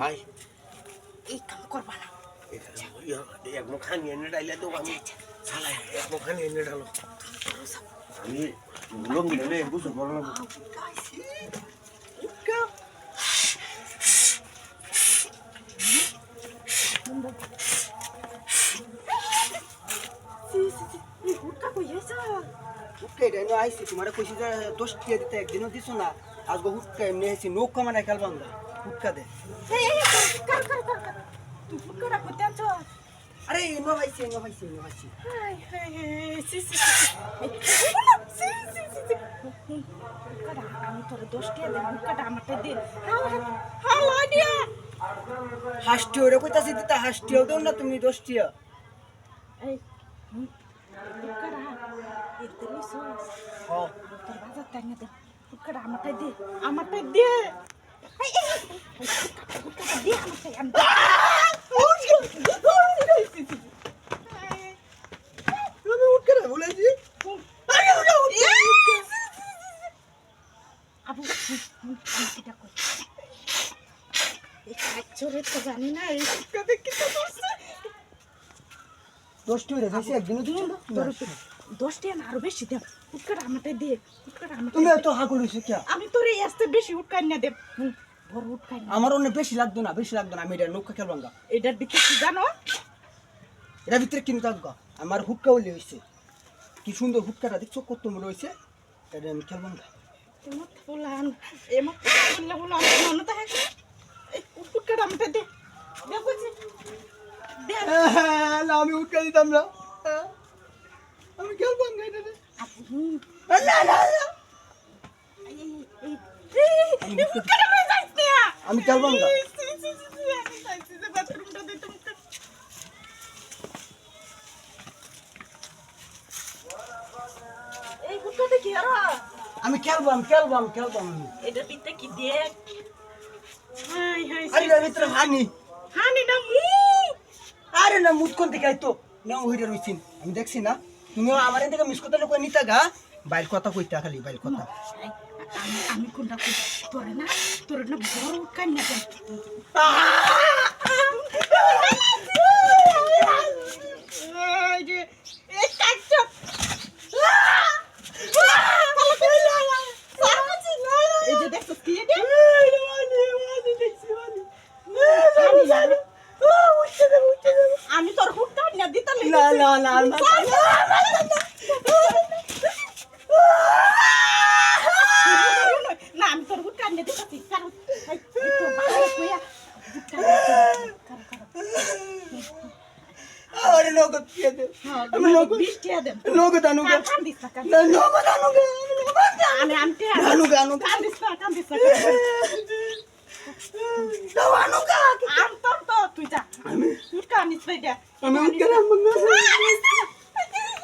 High. এই কাম করবা না। এক মুখানি এনে ডাইলে তো আমি সালাই এক মুখানি এনে ডালো। আমি লঙ্গি এটা এনে আইসি তোমার কইছি যে দশ টিয়া দিতে একদিনও দিছো না। আজকে হুটকা এমনি আইসি নৌকা মানে খেলবাম না হুটকা দে। তুই হুটকাটা করতে আরে এনো ভাইছি এনো ভাইছি এনো ভাইছি। আমি তোর দোষটি দে হুটকাটা আমারটা দে। হালা দিয়া। হাসটি ওরে কইতাছি দিতা হাসটিও দেও না তুমি দশ এই হুটকাটা এতে লইছস হ। তোর বাজার টাইম দে। হুটকাটা আমারটা দে আমারটা দে জানি না এই হুটকাতে কি তো করছে দশ টিয়া রে একদিনও দশটি না আরও বেশি দে হুটকাটা আমারটা দে হুটকাটা আমারটা তুমি। এত হাগুল হইছো কিয়া? আমি তোর আসতে বেশি হুটকাই না দে হুম, বড় না। আমার অনেক বেশি লাগতো না বেশি লাগতো না আমি এটা নৌকা খেলবাম গা। এটার দিকে কি জানো? এটা ভিতরে কিনু থাকবা আমার হুটকা হইলে হইছে। কি সুন্দর হুটকাটা দেখছ কত মনে হইছে? এটা আমি খেলবাম গা। এমত ফুলান এমত ফুললে বলো আমার মনে তো হ্যাঁ এই হুটকাটা আমারটা দে। দে বুঝি দে না আমি হুটকা দিতাম না। হুটকাটা কি আর? আমি খেলবাম খেলবাম খেলবাম আমি এটার ভিতরে কি দেখ? হাই হাই আরে এর ভিতরে হানি। হানি না মু। আরে না মুখ কোন দিকে আইতো? না ওইটা রইছিন। আমি দেখছি না। তুমি আমার এদিকে মিস করতে কই নিতা গা। বাইর কথা কইতা খালি বাইর কথা। আমি কোনটা কই তোরে না তোর না বড় উৎকান না দেন এই যে এই কাটছ এই যে দেখছ কি এটা আমি তোর হুটটা না দিতে না না না না না আমি তোর হুটটা না দিতেছি কারণ এই এই তোর বাবা কইয়া হুটটা কারণ আরে নগদ দিয়ে দে। আমি নগদ বৃষ্টি দেন নগদ আনুগা কান কান দিস না কান না নগদ